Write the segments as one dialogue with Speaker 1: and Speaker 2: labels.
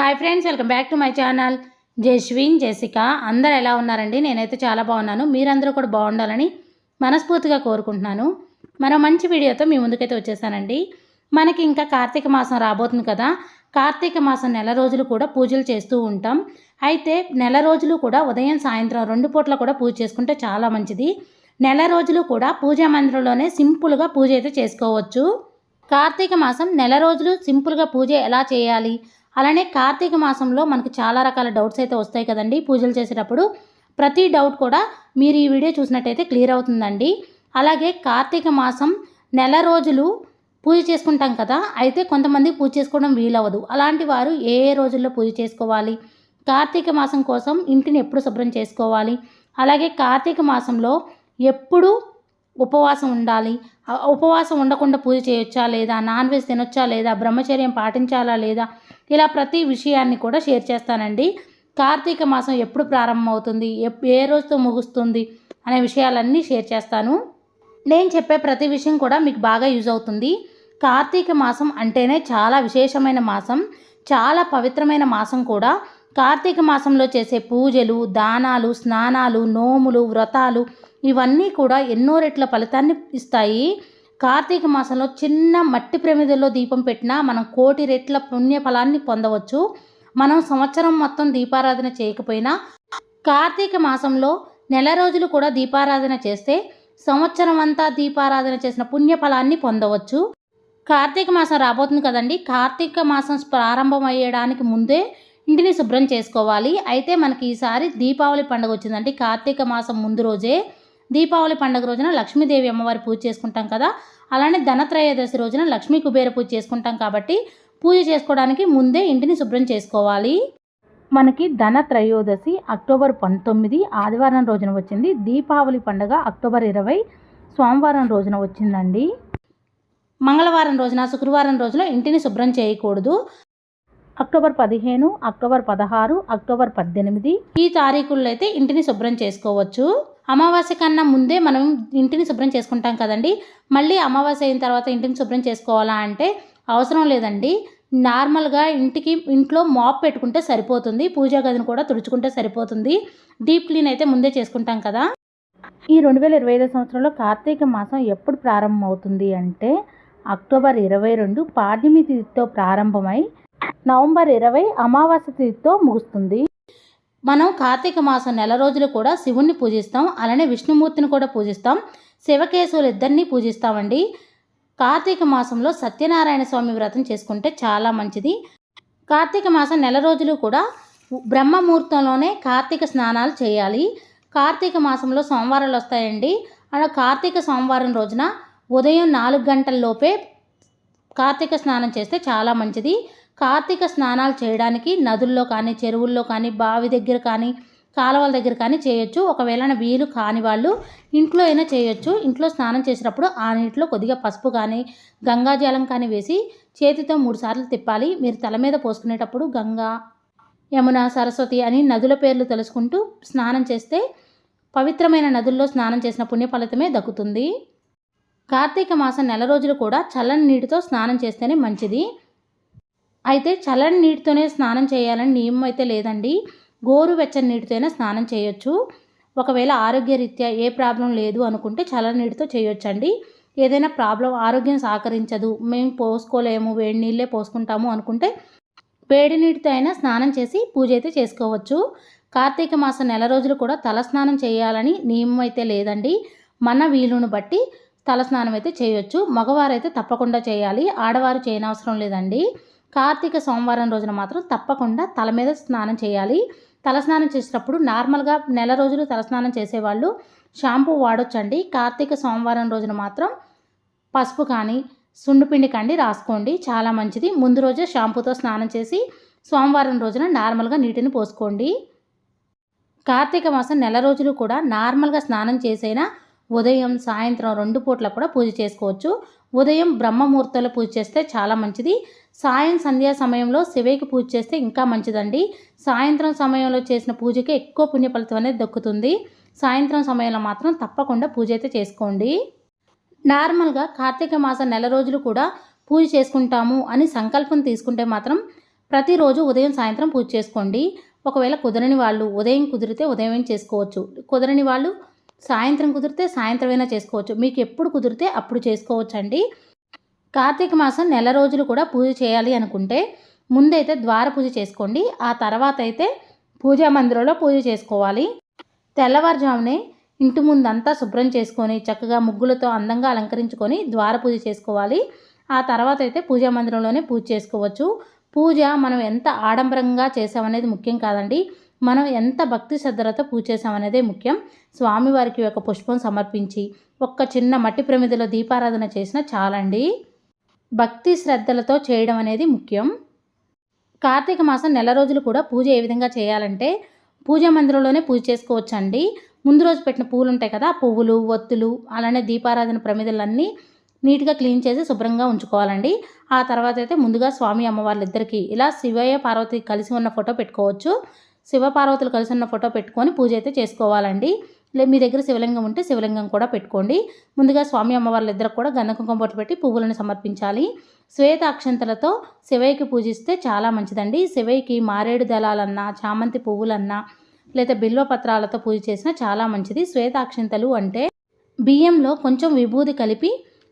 Speaker 1: Hi friends welcome back to my channel Jaswin Jessica అందరు ఎలా ఉన్నారండి? నేనైతే చాలా బాగున్నాను. మీరందరూ కూడా బాగుండాలని మనస్ఫూర్తిగా కోరుకుంటున్నాను. మరో మంచి వీడియోతో మీ ముందుకైతే వచ్చేసానండి. మనకి ఇంకా కార్తీక మాసం రాబోతుంది కదా. కార్తీక మాసం నెల రోజులు కూడా పూజలు చేస్తూ ఉంటాం. అయితే నెల రోజులు కూడా ఉదయం సాయంత్రం రెండు పూట్ల కూడా పూజ చేసుకుంటే చాలా మంచిది. నెల రోజులు కూడా పూజా మందిరంలోనే సింపుల్గా పూజ అయితే చేసుకోవచ్చు. కార్తీక మాసం నెల రోజులు సింపుల్గా పూజ ఎలా చేయాలి? అలానే కార్తీక మాసంలో మనకు చాలా రకాల డౌట్స్ అయితే వస్తాయి కదండి. పూజలు చేసేటప్పుడు ప్రతి డౌట్ కూడా మీరు ఈ వీడియో చూసినట్టయితే క్లియర్ అవుతుందండి. అలాగే కార్తీక మాసం నెల రోజులు పూజ చేసుకుంటాం కదా అయితే కొంతమంది పూజ చేసుకోవడం వీలవ్వదు. అలాంటి వారు ఏ ఏ రోజుల్లో పూజ చేసుకోవాలి? కార్తీక మాసం కోసం ఇంటిని ఎప్పుడు శుభ్రం చేసుకోవాలి? అలాగే కార్తీక మాసంలో ఎప్పుడు ఉపవాసం ఉండాలి? ఉపవాసం ఉండకుండా పూజ చేయొచ్చా లేదా? నాన్ వెజ్ తినొచ్చా లేదా? బ్రహ్మచర్యం పాటించాలా లేదా? ఇలా ప్రతి విషయాన్ని కూడా షేర్ చేస్తానండి. కార్తీక మాసం ఎప్పుడు ప్రారంభమవుతుంది? ఎప్ ఏ రోజుతో ముగుస్తుంది? అనే విషయాలన్నీ షేర్ చేస్తాను. నేను చెప్పే ప్రతి విషయం కూడా మీకు బాగా యూజ్ అవుతుంది. కార్తీక మాసం అంటేనే చాలా విశేషమైన మాసం. చాలా పవిత్రమైన మాసం కూడా. కార్తీక మాసంలో చేసే పూజలు దానాలు స్నానాలు నోములు వ్రతాలు ఇవన్నీ కూడా ఎన్నో రెట్ల ఫలితాన్ని ఇస్తాయి. కార్తీక మాసంలో చిన్న మట్టి ప్రమిదల్లో దీపం పెట్టినా మనం కోటి రెట్ల పుణ్యఫలాన్ని పొందవచ్చు. మనం సంవత్సరం మొత్తం దీపారాధన చేయకపోయినా కార్తీక మాసంలో నెల రోజులు కూడా దీపారాధన చేస్తే సంవత్సరం అంతా దీపారాధన చేసిన పుణ్యఫలాన్ని పొందవచ్చు. కార్తీక మాసం రాబోతుంది కదండి. కార్తీక మాసం ప్రారంభం అయ్యడానికి ముందే ఇంటిని శుభ్రం చేసుకోవాలి. అయితే మనకి ఈసారి దీపావళి పండుగ వచ్చిందండి. కార్తీక మాసం ముందు రోజే దీపావళి పండుగ రోజున లక్ష్మీదేవి అమ్మవారి పూజ చేసుకుంటాం కదా. అలానే ధనత్రయోదశి రోజున లక్ష్మీ కుబేర పూజ చేసుకుంటాం కాబట్టి పూజ చేసుకోవడానికి ముందే ఇంటిని శుభ్రం చేసుకోవాలి. మనకి ధన త్రయోదశి అక్టోబర్ పంతొమ్మిది ఆదివారం రోజున వచ్చింది. దీపావళి పండుగ అక్టోబర్ ఇరవై సోమవారం రోజున వచ్చిందండి. మంగళవారం రోజున శుక్రవారం రోజున ఇంటిని శుభ్రం చేయకూడదు. అక్టోబర్ పదిహేను అక్టోబర్ పదహారు అక్టోబర్ పద్దెనిమిది. ఈ తారీఖుల్లో అయితే ఇంటిని శుభ్రం చేసుకోవచ్చు. అమావాస్య కన్నా ముందే మనం ఇంటిని శుభ్రం చేసుకుంటాం కదండి. మళ్ళీ అమావాస్య అయిన తర్వాత ఇంటిని శుభ్రం చేసుకోవాలా అంటే అవసరం లేదండి. నార్మల్గా ఇంటికి ఇంట్లో మాప్ పెట్టుకుంటే సరిపోతుంది. పూజా గదిని కూడా తుడుచుకుంటే సరిపోతుంది. డీప్ క్లీన్ అయితే ముందే చేసుకుంటాం కదా. ఈ రెండు వేల ఇరవై ఐదో సంవత్సరంలో కార్తీక మాసం ఎప్పుడు ప్రారంభమవుతుంది అంటే అక్టోబర్ ఇరవై రెండు పాడ్యమి తిథితో ప్రారంభమై నవంబర్ ఇరవై అమావాస్య తిథితో ముగుస్తుంది. మనం కార్తీక మాసం నెల రోజులు కూడా శివుణ్ణి పూజిస్తాం అలానే విష్ణుమూర్తిని కూడా పూజిస్తాం శివకేశవులు ఇద్దరిని పూజిస్తామండి. కార్తీక మాసంలో సత్యనారాయణ స్వామి వ్రతం చేసుకుంటే చాలా మంచిది. కార్తీక మాసం నెల రోజులు కూడా బ్రహ్మముహూర్తంలోనే కార్తీక స్నానాలు చేయాలి. కార్తీక మాసంలో సోమవారాలు వస్తాయండి. అలా కార్తీక సోమవారం రోజున ఉదయం నాలుగు గంటల లోపే కార్తీక స్నానం చేస్తే చాలా మంచిది. కార్తీక స్నానాలు చేయడానికి నదుల్లో కానీ చెరువుల్లో కానీ బావి దగ్గర కానీ కాలువల దగ్గర కానీ చేయొచ్చు. ఒకవేళ వీలు కాని వాళ్ళు ఇంట్లో అయినా చేయొచ్చు. ఇంట్లో స్నానం చేసినప్పుడు ఆ నీటిలో కొద్దిగా పసుపు కానీ గంగాజలం కానీ వేసి చేతితో మూడు సార్లు తిప్పాలి. మీరు తల మీద పోసుకునేటప్పుడు గంగా యమున సరస్వతి అని నదుల పేర్లు తెలుసుకుంటూ స్నానం చేస్తే పవిత్రమైన నదుల్లో స్నానం చేసిన పుణ్య ఫలితమే దక్కుతుంది. కార్తీక మాసం నెల రోజులు కూడా చల్లని నీటితో స్నానం చేస్తేనే మంచిది. అయితే చల్లని నీటితోనే స్నానం చేయాలని నియమం అయితే లేదండి. గోరువెచ్చని నీటితోనే స్నానం చేయొచ్చు. ఒకవేళ ఆరోగ్యరీత్యా ఏ ప్రాబ్లం లేదు అనుకుంటే చల్లని నీటితో చేయొచ్చండి. ఏదైనా ప్రాబ్లం ఆరోగ్యం సహకరించదు. మేము పోసుకోలేము వేడి నీళ్ళే పోసుకుంటాము అనుకుంటే వేడి నీటితో అయినా స్నానం చేసి పూజ అయితే చేసుకోవచ్చు. కార్తీక మాసం నెల రోజులు కూడా తల స్నానం చేయాలని నియమం అయితే లేదండి. మన వీలును బట్టి తల స్నానం అయితే చేయొచ్చు. మగవారైతే తప్పకుండా చేయాలి. ఆడవారు చేయనవసరం లేదండి. కార్తీక సోమవారం రోజున మాత్రం తప్పకుండా తల మీద స్నానం చేయాలి. తలస్నానం చేసేటప్పుడు నార్మల్గా నెల రోజులు తలస్నానం చేసేవాళ్ళు షాంపూ వాడొచ్చండి. కార్తీక సోమవారం రోజున మాత్రం పసుపు కానీ సుండుపిండి కండి రాసుకోండి. చాలా మంచిది. ముందు రోజే షాంపూతో స్నానం చేసి సోమవారం రోజున నార్మల్గా నీటిని పోసుకోండి. కార్తీక మాసం నెల రోజులు కూడా నార్మల్గా స్నానం చేసైనా ఉదయం సాయంత్రం రెండు పూట్ల కూడా పూజ చేసుకోవచ్చు. ఉదయం బ్రహ్మముహూర్తంలో పూజ చేస్తే చాలా మంచిది. సాయం సంధ్యా సమయంలో శివయ్యకి పూజ చేస్తే ఇంకా మంచిదండి. సాయంత్రం సమయంలో చేసిన పూజకి ఎక్కువ పుణ్య ఫలితం అనేది దక్కుతుంది. సాయంత్రం సమయంలో మాత్రం తప్పకుండా పూజ అయితే చేసుకోండి. నార్మల్గా కార్తీక మాసం నెల రోజులు కూడా పూజ చేసుకుంటాము అని సంకల్పం తీసుకుంటే మాత్రం ప్రతిరోజు ఉదయం సాయంత్రం పూజ చేసుకోండి. ఒకవేళ కుదరని వాళ్ళు ఉదయం కుదిరితే ఉదయం చేసుకోవచ్చు. కుదరని వాళ్ళు సాయంత్రం కుదిరితే సాయంత్రమైనా చేసుకోవచ్చు. మీకు ఎప్పుడు కుదిరితే అప్పుడు చేసుకోవచ్చు అండి కార్తీక మాసం నెల రోజులు కూడా పూజ చేయాలి అనుకుంటే ముందైతే ద్వార పూజ చేసుకోండి. ఆ తర్వాత అయితే పూజా మందిరంలో పూజ చేసుకోవాలి. తెల్లవారుజామునే ఇంటి ముందంతా శుభ్రం చేసుకొని చక్కగా ముగ్గులతో అందంగా అలంకరించుకొని ద్వార పూజ చేసుకోవాలి. ఆ తర్వాత అయితే పూజా మందిరంలోనే పూజ చేసుకోవచ్చు. పూజ మనం ఎంత ఆడంబరంగా చేసామనేది ముఖ్యం కాదండి. మనం ఎంత భక్తి శ్రద్ధలతో పూజ చేసామనేదే ముఖ్యం. స్వామివారికి ఒక పుష్పం సమర్పించి ఒక్క చిన్న మట్టి ప్రమిదిలో దీపారాధన చేసినా చాలండి. భక్తి శ్రద్ధలతో చేయడం అనేది ముఖ్యం. కార్తీక మాసం నెల రోజులు కూడా పూజ ఏ విధంగా చేయాలంటే పూజా మందిరంలోనే పూజ చేసుకోవచ్చండి. ముందు రోజు పెట్టిన పూలు ఉంటాయి కదా పువ్వులు ఒత్తులు అలానే దీపారాధన ప్రమిదలన్నీ నీట్గా క్లీన్ చేసి శుభ్రంగా ఉంచుకోవాలండి. ఆ తర్వాత అయితే ముందుగా స్వామి అమ్మవార్లిద్దరికీ ఇలా శివయ్య పార్వతి కలిసి ఉన్న ఫోటో పెట్టుకోవచ్చు. శివపార్వతులు కలిసి ఉన్న ఫోటో పెట్టుకొని పూజ అయితే చేసుకోవాలండి. లే మీ దగ్గర శివలింగం ఉంటే శివలింగం కూడా పెట్టుకోండి. ముందుగా స్వామి అమ్మవార్లిద్దరు కూడా గంధ కుంకుమ బొట్టు పెట్టి పువ్వులను సమర్పించాలి. శ్వేత అక్షంతలతో శివయ్యకి పూజిస్తే చాలా మంచిదండి. శివయ్యకి మారేడు దళాలన్నా చామంతి పువ్వులన్నా లేదా బిల్వ పత్రాలతో పూజ చేసినా చాలా మంచిది. శ్వేత అక్షంతలు అంటే బియ్యంలో కొంచెం విభూది కలిపి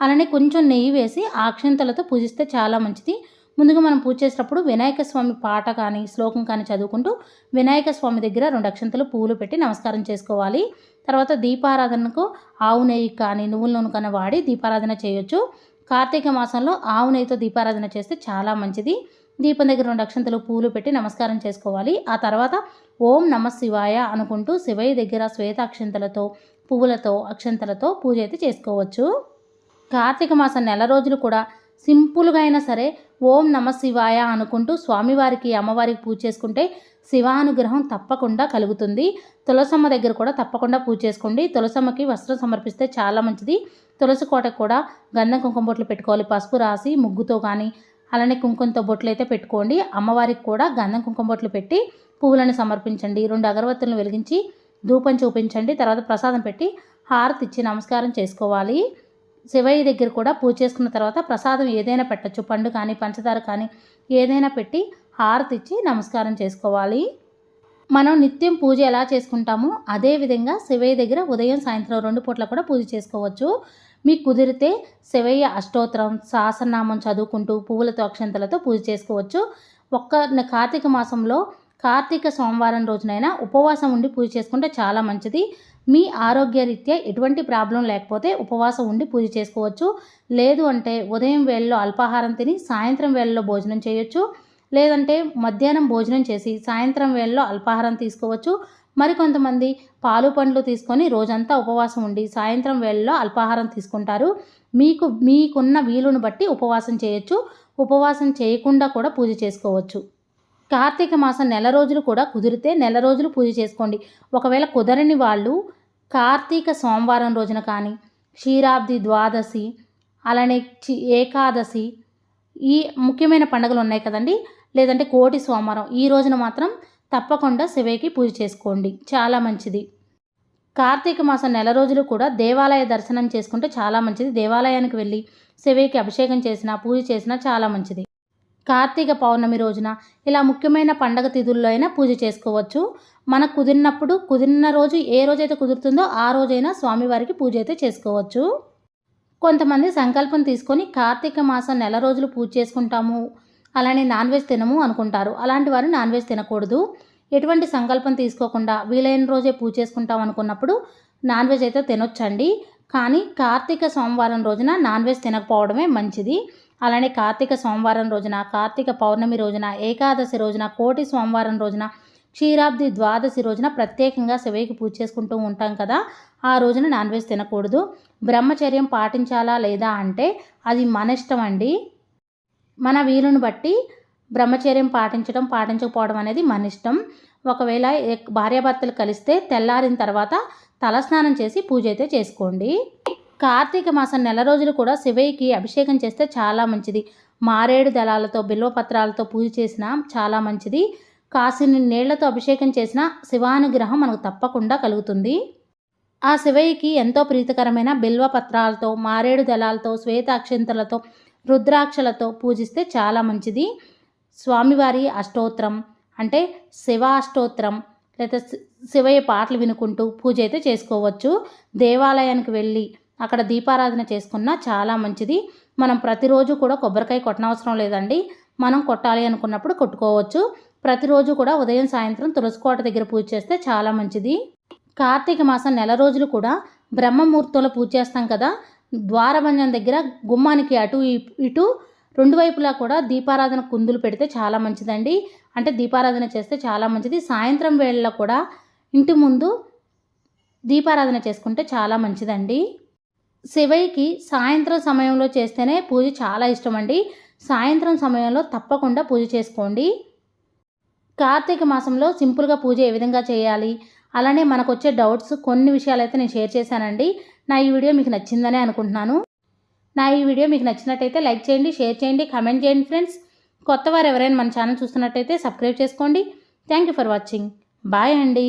Speaker 1: అలానే కొంచెం నెయ్యి వేసి ఆ అక్షంతలతో పూజిస్తే చాలా మంచిది. ముందుగా మనం పూజ చేసేటప్పుడు వినాయక స్వామి పాట కానీ శ్లోకం కానీ చదువుకుంటూ వినాయక స్వామి దగ్గర రెండు అక్షంతలు పూలు పెట్టి నమస్కారం చేసుకోవాలి. తర్వాత దీపారాధనకు ఆవు నెయ్యి కానీ నువ్వుల నూనె కానీ వాడి దీపారాధన చేయొచ్చు. కార్తీక మాసంలో ఆవు నెయ్యితో దీపారాధన చేస్తే చాలా మంచిది. దీపం దగ్గర రెండు అక్షంతలు పూలు పెట్టి నమస్కారం చేసుకోవాలి. ఆ తర్వాత ఓం నమ శివాయ అనుకుంటూ శివయ్య దగ్గర శ్వేత అక్షంతలతో పువ్వులతో అక్షంతలతో పూజ అయితే చేసుకోవచ్చు. కార్తీక మాసం నెల రోజులు కూడా సింపుల్గా అయినా సరే ఓం నమ శివాయ అనుకుంటూ స్వామివారికి అమ్మవారికి పూజ చేసుకుంటే శివానుగ్రహం తప్పకుండా కలుగుతుంది. తులసమ్మ దగ్గర కూడా తప్పకుండా పూజ చేసుకోండి. తులసమ్మకి వస్త్రం సమర్పిస్తే చాలా మంచిది. తులసి కోటకు కూడా గంధం కుంకుమ బొట్లు పెట్టుకోవాలి. పసుపు రాసి ముగ్గుతో కానీ అలానే కుంకుమతో బొట్లు అయితే పెట్టుకోండి. అమ్మవారికి కూడా గంధం కుంకుమ బొట్లు పెట్టి పువ్వులను సమర్పించండి. రెండు అగరవత్తులను వెలిగించి ధూపం చూపించండి. తర్వాత ప్రసాదం పెట్టి హారతి ఇచ్చి నమస్కారం చేసుకోవాలి. శివయ్య దగ్గర కూడా పూజ చేసుకున్న తర్వాత ప్రసాదం ఏదైనా పెట్టచ్చు. పండు కానీ పంచదార కానీ ఏదైనా పెట్టి హారతి ఇచ్చి నమస్కారం చేసుకోవాలి. మనం నిత్యం పూజ ఎలా చేసుకుంటామో అదే విధంగా శివయ్య దగ్గర ఉదయం సాయంత్రం రెండు పూట్ల కూడా పూజ చేసుకోవచ్చు. మీకు కుదిరితే శివయ్య అష్టోత్తరం సహస్రనామం చదువుకుంటూ పువ్వులతో అక్షంతలతో పూజ చేసుకోవచ్చు. ఒక్క కార్తీక మాసంలో కార్తీక సోమవారం రోజునైనా ఉపవాసం ఉండి పూజ చేసుకుంటే చాలా మంచిది. మీ ఆరోగ్యరీత్యా ఎటువంటి ప్రాబ్లం లేకపోతే ఉపవాసం ఉండి పూజ చేసుకోవచ్చు. లేదు అంటే ఉదయం వేళలో అల్పాహారం తిని సాయంత్రం వేళలో భోజనం చేయొచ్చు. లేదంటే మధ్యాహ్నం భోజనం చేసి సాయంత్రం వేళలో అల్పాహారం తీసుకోవచ్చు. మరికొంతమంది పాలు పండ్లు తీసుకొని రోజంతా ఉపవాసం ఉండి సాయంత్రం వేళలో అల్పాహారం తీసుకుంటారు. మీకు మీకున్న వీలును బట్టి ఉపవాసం చేయొచ్చు. ఉపవాసం చేయకుండా కూడా పూజ చేసుకోవచ్చు. కార్తీక మాసం నెల రోజులు కూడా కుదిరితే నెల రోజులు పూజ చేసుకోండి. ఒకవేళ కుదరని వాళ్ళు కార్తీక సోమవారం రోజున కానీ క్షీరాబ్ది ద్వాదశి అలానే చి- ఏకాదశి ఈ ముఖ్యమైన పండుగలు ఉన్నాయి కదండి. లేదంటే కోటి సోమవారం ఈ రోజున మాత్రం తప్పకుండా శివయ్యకి పూజ చేసుకోండి. చాలా మంచిది. కార్తీక మాసం నెల రోజులు కూడా దేవాలయ దర్శనం చేసుకుంటే చాలా మంచిది. దేవాలయానికి వెళ్ళి శివయ్యకి అభిషేకం చేసినా పూజ చేసినా చాలా మంచిది. కార్తీక పౌర్ణమి రోజున ఇలా ముఖ్యమైన పండగ తిథుల్లో అయినా పూజ చేసుకోవచ్చు. మనకు కుదిరినప్పుడు కుదిరిన రోజు ఏ రోజైతే కుదురుతుందో ఆ రోజైనా స్వామివారికి పూజ అయితే చేసుకోవచ్చు. కొంతమంది సంకల్పం తీసుకొని కార్తీక మాసం నెల రోజులు పూజ చేసుకుంటాము. అలానే నాన్ వెజ్ తినము అనుకుంటారు. అలాంటి వారు నాన్ వెజ్ తినకూడదు. ఎటువంటి సంకల్పం తీసుకోకుండా వీలైన రోజే పూజ చేసుకుంటాం అనుకున్నప్పుడు నాన్ వెజ్ అయితే తినొచ్చండి. కానీ కార్తీక సోమవారం రోజున నాన్ వెజ్ తినకపోవడమే మంచిది. అలానే కార్తీక సోమవారం రోజున కార్తీక పౌర్ణమి రోజున ఏకాదశి రోజున కోటి సోమవారం రోజున క్షీరాబ్ది ద్వాదశి రోజున ప్రత్యేకంగా శివయ్యకి పూజ చేసుకుంటూ ఉంటాం కదా. ఆ రోజున నాన్ వెజ్ తినకూడదు. బ్రహ్మచర్యం పాటించాలా లేదా అంటే అది మన ఇష్టం అండి. మన వీలుని బట్టి బ్రహ్మచర్యం పాటించడం పాటించకపోవడం అనేది మన ఇష్టం. ఒకవేళ భార్యాభర్తలు కలిస్తే తెల్లారిన తర్వాత తలస్నానం చేసి పూజ అయితే చేసుకోండి. కార్తీక మాసం నెల రోజులు కూడా శివయ్యకి అభిషేకం చేస్తే చాలా మంచిది. మారేడు దళాలతో బిల్వపత్రాలతో పూజ చేసినా చాలా మంచిది. కాసిని నీళ్ళతో అభిషేకం చేసిన శివానుగ్రహం మనకు తప్పకుండా కలుగుతుంది. ఆ శివయ్యకి ఎంతో ప్రీతికరమైన బిల్వ పత్రాలతో మారేడు దళాలతో శ్వేతాక్షంతలతో రుద్రాక్షలతో పూజిస్తే చాలా మంచిది. స్వామివారి అష్టోత్తరం అంటే శివాష్టోత్తరం లేదా శి- శివయ్య పాటలు వినుకుంటూ పూజ అయితే చేసుకోవచ్చు. దేవాలయానికి వెళ్ళి అక్కడ దీపారాధన చేసుకున్నా చాలా మంచిది. మనం ప్రతిరోజు కూడా కొబ్బరికాయ కొట్టనవసరం లేదండి. మనం కొట్టాలి అనుకున్నప్పుడు కొట్టుకోవచ్చు. ప్రతిరోజు కూడా ఉదయం సాయంత్రం తులసికోట దగ్గర పూజ చేస్తే చాలా మంచిది. కార్తీక మాసం నెల రోజులు కూడా బ్రహ్మముహూర్తంలో పూజ చేస్తాం కదా. ద్వారబంధం దగ్గర గుమ్మానికి అటు ఇటు రెండు వైపులా కూడా దీపారాధన కుందులు పెడితే చాలా మంచిదండి. అంటే దీపారాధన చేస్తే చాలా మంచిది. సాయంత్రం వేళలో కూడా ఇంటి ముందు దీపారాధన చేసుకుంటే చాలా మంచిదండి. శివయ్యకి సాయంత్రం సమయంలో చేస్తేనే పూజ చాలా ఇష్టం అండి సాయంత్రం సమయంలో తప్పకుండా పూజ చేసుకోండి. కార్తీక మాసంలో సింపుల్గా పూజ ఏ విధంగా చేయాలి? అలానే మనకు వచ్చే డౌట్స్ కొన్ని విషయాలు అయితే నేను షేర్ చేశానండి. నా ఈ వీడియో మీకు నచ్చిందనే అనుకుంటున్నాను. నా ఈ వీడియో మీకు నచ్చినట్టయితే లైక్ చేయండి షేర్ చేయండి కామెంట్ చేయండి ఫ్రెండ్స్. కొత్త వారు ఎవరైనా మన ఛానల్ చూస్తున్నట్టయితే సబ్స్క్రైబ్ చేసుకోండి. Thank you for watching. Bye అండి.